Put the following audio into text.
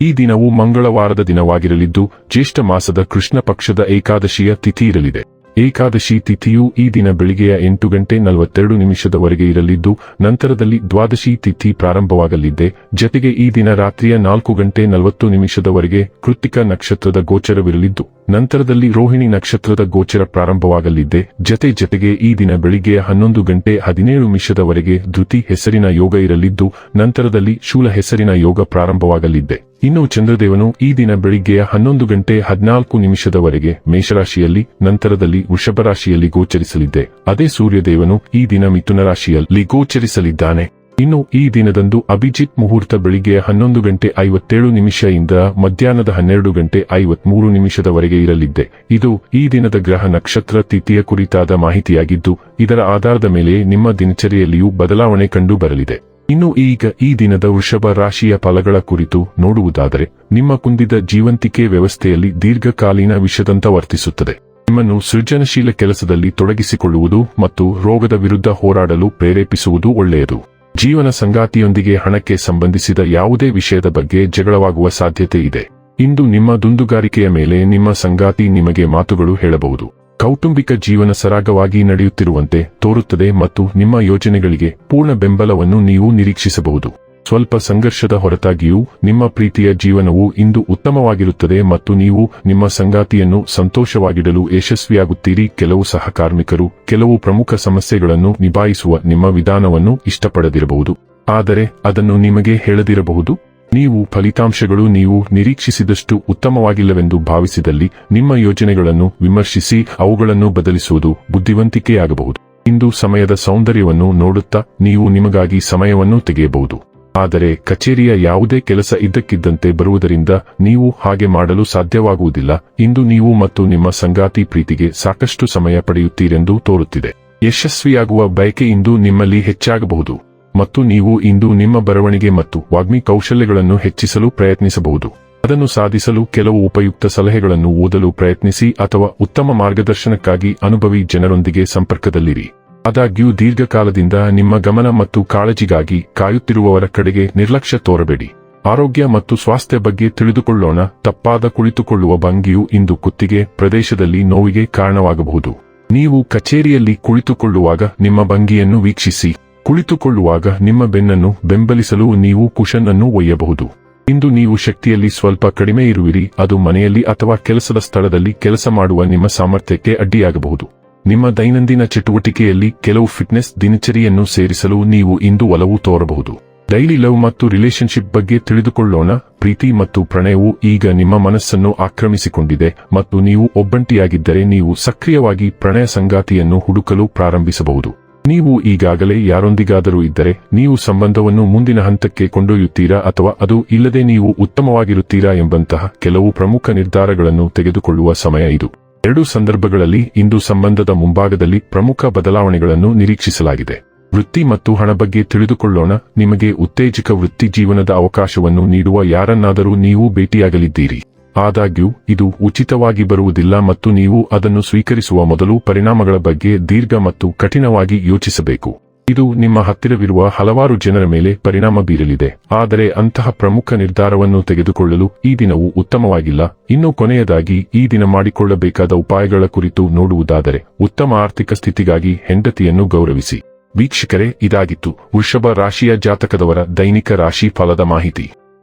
ಈ ದಿನವು ಮಂಗಳವಾರದ ದಿನವಾಗಿರಲಿದ್ದು, ಜ್ಯೇಷ್ಠ ಮಾಸದ ಕೃಷ್ಣ ಪಕ್ಷದ ಏಕಾದಶಿಯ ತಿಥಿ ಇರಲಿದೆ. ಏಕಾದಶಿ ತಿಥಿಯು ಈ ದಿನ ಬೆಳಿಗ್ಗೆಯ ಎಂಟು ಗಂಟೆ ನಲವತ್ತೆರಡು ನಿಮಿಷದವರೆಗೆ ಇರಲಿದ್ದು, ನಂತರದಲ್ಲಿ ದ್ವಾದಶಿ ತಿಥಿ ಪ್ರಾರಂಭವಾಗಲಿದ್ದೆ ಜತೆಗೆ ಈ ದಿನ ರಾತ್ರಿಯ ನಾಲ್ಕು ಗಂಟೆ ನಲವತ್ತು ನಿಮಿಷದವರೆಗೆ ಕೃತಿಕ ನಕ್ಷತ್ರದ ಗೋಚರವಿರಲಿದ್ದು, ನಂತರದಲ್ಲಿ ರೋಹಿಣಿ ನಕ್ಷತ್ರದ ಗೋಚರ ಪ್ರಾರಂಭವಾಗಲಿದ್ದೆ ಜತೆ ಜತೆಗೆ ಈ ದಿನ ಬೆಳಿಗ್ಗೆ ಹನ್ನೊಂದು ಗಂಟೆ ಹದಿನೇಳು ನಿಮಿಷದವರೆಗೆ ಧೃತಿ ಹೆಸರಿನ ಯೋಗ ಇರಲಿದ್ದು, ನಂತರದಲ್ಲಿ ಶೂಲ ಹೆಸರಿನ ಯೋಗ ಪ್ರಾರಂಭವಾಗಲಿದ್ದೆ ಇನ್ನು ಚಂದ್ರದೇವನು ಈ ದಿನ ಬೆಳಿಗ್ಗೆಯ ಹನ್ನೊಂದು ಗಂಟೆ ಹದಿನಾಲ್ಕು ನಿಮಿಷದವರೆಗೆ ಮೇಷರಾಶಿಯಲ್ಲಿ, ನಂತರದಲ್ಲಿ ವೃಷಭರಾಶಿಯಲ್ಲಿ ಗೋಚರಿಸಲಿದ್ದೆ. ಅದೇ ಸೂರ್ಯದೇವನು ಈ ದಿನ ಮಿಥುನ ರಾಶಿಯಲ್ಲಿ ಗೋಚರಿಸಲಿದ್ದಾನೆ. ಇನ್ನು ಈ ದಿನದಂದು ಅಭಿಜಿತ್ ಮುಹೂರ್ತ ಬೆಳಿಗ್ಗೆ ಹನ್ನೊಂದು ಗಂಟೆ ಐವತ್ತೇಳು ನಿಮಿಷದಿಂದ ಮಧ್ಯಾಹ್ನದ ಹನ್ನೆರಡು ಗಂಟೆ ಐವತ್ಮೂರು ನಿಮಿಷದವರೆಗೆ ಇರಲಿದ್ದೆ. ಇದು ಈ ದಿನದ ಗ್ರಹ ನಕ್ಷತ್ರ ತಿಥಿಯ ಕುರಿತಾದ ಮಾಹಿತಿಯಾಗಿದ್ದು, ಇದರ ಆಧಾರದ ಮೇಲೆ ನಿಮ್ಮ ದಿನಚರಿಯಲ್ಲಿಯೂ ಬದಲಾವಣೆ ಕಂಡು ಬರಲಿದೆ ಇನ್ನು ಈಗ ಈ ದಿನದ ವೃಷಭ ರಾಶಿಯ ಫಲಗಳ ಕುರಿತು ನೋಡುವುದಾದರೆ, ನಿಮ್ಮ ಕುಂದಿದ ಜೀವಂತಿಕೆ ವ್ಯವಸ್ಥೆಯಲ್ಲಿ ದೀರ್ಘಕಾಲೀನ ವಿಷದಂತ ವರ್ತಿಸುತ್ತದೆ. ನಿಮ್ಮನ್ನು ಸೃಜನಶೀಲ ಕೆಲಸದಲ್ಲಿ ತೊಡಗಿಸಿಕೊಳ್ಳುವುದು ಮತ್ತು ರೋಗದ ವಿರುದ್ಧ ಹೋರಾಡಲು ಪ್ರೇರೇಪಿಸುವುದು ಒಳ್ಳೆಯದು. ಜೀವನ ಸಂಗಾತಿಯೊಂದಿಗೆ ಹಣಕ್ಕೆ ಸಂಬಂಧಿಸಿದ ಯಾವುದೇ ವಿಷಯದ ಬಗ್ಗೆ ಜಗಳವಾಗುವ ಸಾಧ್ಯತೆ ಇದೆ. ಇಂದು ನಿಮ್ಮ ದುಂದುಗಾರಿಕೆಯ ಮೇಲೆ ನಿಮ್ಮ ಸಂಗಾತಿ ನಿಮಗೆ ಮಾತುಗಳು ಹೇಳಬಹುದು. ಕೌಟುಂಬಿಕ ಜೀವನ ಸರಾಗವಾಗಿ ನಡೆಯುತ್ತಿರುವಂತೆ ತೋರುತ್ತದೆ ಮತ್ತು ನಿಮ್ಮ ಯೋಜನೆಗಳಿಗೆ ಪೂರ್ಣ ಬೆಂಬಲವನ್ನು ನೀವು ನಿರೀಕ್ಷಿಸಬಹುದು. ಸ್ವಲ್ಪ ಸಂಘರ್ಷದ ಹೊರತಾಗಿಯೂ ನಿಮ್ಮ ಪ್ರೀತಿಯ ಜೀವನವು ಇಂದು ಉತ್ತಮವಾಗಿರುತ್ತದೆ ಮತ್ತು ನೀವು ನಿಮ್ಮ ಸಂಗಾತಿಯನ್ನು ಸಂತೋಷವಾಗಿಡಲು ಯಶಸ್ವಿಯಾಗುತ್ತೀರಿ. ಕೆಲವು ಸಹಕಾರ್ಮಿಕರು, ಕೆಲವು ಪ್ರಮುಖ ಸಮಸ್ಯೆಗಳನ್ನು ನಿಭಾಯಿಸುವ ನಿಮ್ಮ ವಿಧಾನವನ್ನು ಇಷ್ಟಪಡದಿರಬಹುದು. ಆದರೆ ಅದನ್ನು ನಿಮಗೆ ಹೇಳದಿರಬಹುದು. ನೀವು ಫಲಿತಾಂಶಗಳು ನೀವು ನಿರೀಕ್ಷಿಸಿದಷ್ಟು ಉತ್ತಮವಾಗಿಲ್ಲವೆಂದು ಭಾವಿಸಿದಲ್ಲಿ ನಿಮ್ಮ ಯೋಜನೆಗಳನ್ನು ವಿಮರ್ಶಿಸಿ ಅವುಗಳನ್ನು ಬದಲಿಸುವುದು ಬುದ್ಧಿವಂತಿಕೆಯಾಗಬಹುದು. ಇಂದು ಸಮಯದ ಸೌಂದರ್ಯವನ್ನು ನೋಡುತ್ತಾ ನೀವು ನಿಮಗಾಗಿ ಸಮಯವನ್ನು ತೆಗೆಯಬಹುದು. ಆದರೆ ಕಚೇರಿಯ ಯಾವುದೇ ಕೆಲಸ ಇದ್ದಕ್ಕಿದ್ದಂತೆ ಬರುವುದರಿಂದ ನೀವು ಹಾಗೆ ಮಾಡಲು ಸಾಧ್ಯವಾಗುವುದಿಲ್ಲ. ಇಂದು ನೀವು ಮತ್ತು ನಿಮ್ಮ ಸಂಗಾತಿ ಪ್ರೀತಿಗೆ ಸಾಕಷ್ಟು ಸಮಯ ಪಡೆಯುತ್ತೀರೆಂದು ತೋರುತ್ತಿದೆ. ಯಶಸ್ವಿಯಾಗುವ ಬಯಕೆ ಇಂದು ನಿಮ್ಮಲ್ಲಿ ಹೆಚ್ಚಾಗಬಹುದು. ಮತ್ತು ನೀವು ಇಂದು ನಿಮ್ಮ ಬರವಣಿಗೆ ಮತ್ತು ವಾಗ್ಮಿ ಕೌಶಲ್ಯಗಳನ್ನು ಹೆಚ್ಚಿಸಲು ಪ್ರಯತ್ನಿಸಬಹುದು. ಅದನ್ನು ಸಾಧಿಸಲು ಕೆಲವು ಉಪಯುಕ್ತ ಸಲಹೆಗಳನ್ನು ಓದಲು ಪ್ರಯತ್ನಿಸಿ ಅಥವಾ ಉತ್ತಮ ಮಾರ್ಗದರ್ಶನಕ್ಕಾಗಿ ಅನುಭವಿ ಜನರೊಂದಿಗೆ ಸಂಪರ್ಕದಲ್ಲಿರಿ. ಆದಾಗ್ಯೂ ದೀರ್ಘಕಾಲದಿಂದ ನಿಮ್ಮ ಗಮನ ಮತ್ತು ಕಾಳಜಿಗಾಗಿ ಕಾಯುತ್ತಿರುವವರ ಕಡೆಗೆ ನಿರ್ಲಕ್ಷ್ಯ ತೋರಬೇಡಿ. ಆರೋಗ್ಯ ಮತ್ತು ಸ್ವಾಸ್ಥ್ಯ ಬಗ್ಗೆ ತಿಳಿದುಕೊಳ್ಳೋಣ. ತಪ್ಪಾದ ಕುಳಿತುಕೊಳ್ಳುವ ಭಂಗಿಯು ಇಂದು ಕುತ್ತಿಗೆ, ಪ್ರದೇಶದಲ್ಲಿ ನೋವಿಗೆ ಕಾರಣವಾಗಬಹುದು. ನೀವು ಕಚೇರಿಯಲ್ಲಿ ಕುಳಿತುಕೊಳ್ಳುವಾಗ ನಿಮ್ಮ ಭಂಗಿಯನ್ನು ವೀಕ್ಷಿಸಿ. ಕುಳಿತುಕೊಳ್ಳುವಾಗ ನಿಮ್ಮ ಬೆನ್ನನ್ನು ಬೆಂಬಲಿಸಲು ನೀವು ಕುಶನ್ ಅನ್ನು ಒಯ್ಯಬಹುದು. ಇಂದು ನೀವು ಶಕ್ತಿಯಲ್ಲಿ ಸ್ವಲ್ಪ ಕಡಿಮೆ ಇರುವಿರಿ, ಅದು ಮನೆಯಲ್ಲಿ ಅಥವಾ ಕೆಲಸದ ಸ್ಥಳದಲ್ಲಿ ಕೆಲಸ ಮಾಡುವ ನಿಮ್ಮ ಸಾಮರ್ಥ್ಯಕ್ಕೆ ಅಡ್ಡಿಯಾಗಬಹುದು. ನಿಮ್ಮ ದೈನಂದಿನ ಚಟುವಟಿಕೆಯಲ್ಲಿ ಕೆಲವು ಫಿಟ್ನೆಸ್ ದಿನಚರಿಯನ್ನು ಸೇರಿಸಲು ನೀವು ಇಂದು ಒಲವು ತೋರಬಹುದು. ಡೈಲಿ ಲವ್ ಮತ್ತು ರಿಲೇಶನ್ಶಿಪ್ ಬಗ್ಗೆ ತಿಳಿದುಕೊಳ್ಳೋಣ, ಪ್ರೀತಿ ಮತ್ತು ಪ್ರಣಯವು ಈಗ ನಿಮ್ಮ ಮನಸ್ಸನ್ನು ಆಕ್ರಮಿಸಿಕೊಂಡಿದೆ ಮತ್ತು ನೀವು ಒಬ್ಬಂಟಿಯಾಗಿದ್ದರೆ ನೀವು ಸಕ್ರಿಯವಾಗಿ ಪ್ರಣಯ ಸಂಗಾತಿಯನ್ನು ಹುಡುಕಲು ಪ್ರಾರಂಭಿಸಬಹುದು. ನೀವು ಈಗಾಗಲೇ ಯಾರೊಂದಿಗಾದರೂ ಇದ್ದರೆ, ನೀವು ಸಂಬಂಧವನ್ನು ಮುಂದಿನ ಹಂತಕ್ಕೆ ಕೊಂಡೊಯ್ಯುತ್ತೀರಾ ಅಥವಾ ಅದು ಇಲ್ಲದೆ ನೀವು ಉತ್ತಮವಾಗಿರುತ್ತೀರಾ ಎಂಬಂತಹ ಕೆಲವು ಪ್ರಮುಖ ನಿರ್ಧಾರಗಳನ್ನು ತೆಗೆದುಕೊಳ್ಳುವ ಸಮಯ ಇದು. ಎರಡು ಸಂದರ್ಭಗಳಲ್ಲಿ ಇಂದು ಸಂಬಂಧದ ಮುಂಭಾಗದಲ್ಲಿ ಪ್ರಮುಖ ಬದಲಾವಣೆಗಳನ್ನು ನಿರೀಕ್ಷಿಸಲಾಗಿದೆ. ವೃತ್ತಿ ಮತ್ತು ಹಣ ಬಗ್ಗೆ ತಿಳಿದುಕೊಳ್ಳೋಣ. ನಿಮಗೆ ಉತ್ತೇಜಕ ವೃತ್ತಿ ಜೀವನದ ಅವಕಾಶವನ್ನು ನೀಡುವ ಯಾರನ್ನಾದರೂ ನೀವು ಭೇಟಿಯಾಗಲಿದ್ದೀರಿ. ಆದಾಗ್ಯೂ, ಇದು ಉಚಿತವಾಗಿ ಬರುವುದಿಲ್ಲ ಮತ್ತು ನೀವು ಅದನ್ನು ಸ್ವೀಕರಿಸುವ ಮೊದಲು ಪರಿಣಾಮಗಳ ಬಗ್ಗೆ ದೀರ್ಘ ಮತ್ತು ಕಠಿಣವಾಗಿ ಯೋಚಿಸಬೇಕು. ಇದು ನಿಮ್ಮ ಹತ್ತಿರವಿರುವ ಹಲವಾರು ಜನರ ಮೇಲೆ ಪರಿಣಾಮ ಬೀರಲಿದೆ, ಆದರೆ ಅಂತಹ ಪ್ರಮುಖ ನಿರ್ಧಾರವನ್ನು ತೆಗೆದುಕೊಳ್ಳಲು ಈ ದಿನವು ಉತ್ತಮವಾಗಿಲ್ಲ. ಇನ್ನು ಕೊನೆಯದಾಗಿ, ಈ ದಿನ ಮಾಡಿಕೊಳ್ಳಬೇಕಾದ ಉಪಾಯಗಳ ಕುರಿತು ನೋಡುವುದಾದರೆ, ಉತ್ತಮ ಆರ್ಥಿಕ ಸ್ಥಿತಿಗಾಗಿ ಹೆಂಡತಿಯನ್ನು ಗೌರವಿಸಿ. ವೀಕ್ಷಕರೇ, ಇದಾಗಿತ್ತು. ವೃಷಭ ರಾಶಿಯ ಜಾತಕದವರ ದೈನಿಕ ರಾಶಿ ಫಲದ ಮಾಹಿತಿ.